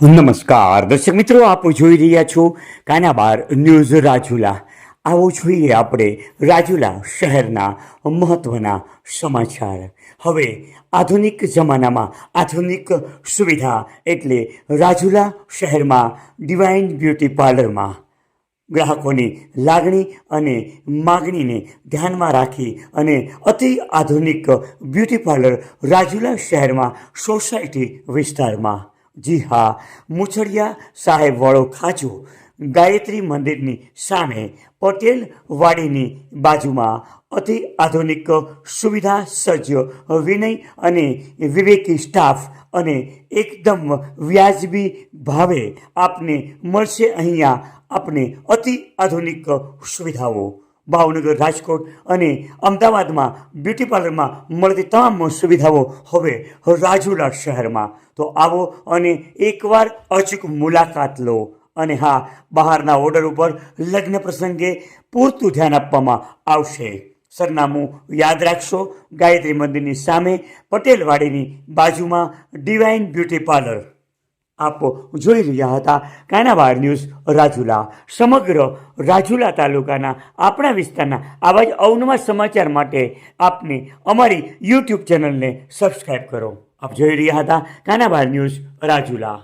નમસ્કાર. દર્શક મિત્રો, આપ જોઈ રહ્યા છો કાનાબાર ન્યૂઝ રાજુલા. આવો જોઈએ આપણે રાજુલા શહેરના મહત્વના સમાચાર. હવે આધુનિક જમાનામાં આધુનિક સુવિધા એટલે રાજુલા શહેરમાં ડિવાઇન બ્યુટી પાર્લરમાં ગ્રાહકોની લાગણી અને માગણીને ધ્યાનમાં રાખી અને અતિ આધુનિક બ્યુટી પાર્લર રાજુલા શહેરમાં સોસાયટી વિસ્તારમાં જી હા, મુછડિયા સાહેબવાળો ખાચો ગાયત્રી મંદિરની સામે પટેલ વાડીની બાજુમાં અતિ આધુનિક સુવિધા સજ્જ વિનય અને વિવેકી સ્ટાફ અને એકદમ વ્યાજબી ભાવે આપને મળશે અહીંયા આપને અતિ આધુનિક સુવિધાઓ ભાવનગર રાજકોટ અને અમદાવાદમાં બ્યુટી પાર્લરમાં મળતી તમામ સુવિધાઓ હવે રાજુલા શહેરમાં. તો આવો અને એકવાર અચૂક મુલાકાત લો. અને હા, બહારના ઓર્ડર ઉપર લગ્ન પ્રસંગે પૂરતું ધ્યાન આપવામાં આવશે. સરનામું યાદ રાખશો, ગાયત્રી મંદિરની સામે પટેલવાડીની બાજુમાં ડિવાઇન બ્યુટી પાર્લર આપ. જોઈ રહ્યા હતા. કાનાવાડ ન્યૂઝ, રાજુલા. સમગ્ર રાજુલા તાલુકાના આપણા વિસ્તારના આવા જ અવનવા સમાચાર માટે આપને અમારી યુટ્યુબ ચેનલને સબસ્ક્રાઈબ કરો. આપ જોઈ રહ્યા હતા. કાનાવાડ ન્યૂઝ, રાજુલા.